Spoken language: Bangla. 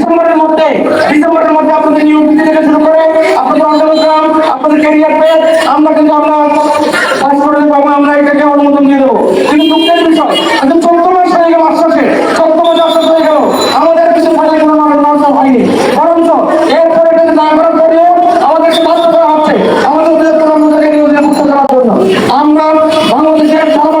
ডিসেম্বরের মধ্যে ডিসেম্বরের মধ্যে আপনাদের নিয়োগ দিতে থেকে শুরু করে আপনাদের অন্ডারগ্রাম আপনাদের ক্যারিয়ার পেজ, আমরা কিন্তু আমরা পাসপোর্টে পাবো আমরা এটাকে অনুমোদন দিয়ে দেবো। কিন্তু দুঃখের বিষয়, কিন্তু চোদ্দ মাস হয়ে গেল আশ্বাসে, চোদ্দ মাস আশ্বাস হয়ে গেল, আমাদের কিছু ফাইলে কোনো নষ্ট হয়নি। বরঞ্চ এরপরে কিন্তু না করার পরেও আমাদেরকে বাধ্য করা হচ্ছে। আমাদের অধিদপ্তর আমাদেরকে নিয়োগ মুক্ত করার জন্য। আমরা বাংলাদেশের সারা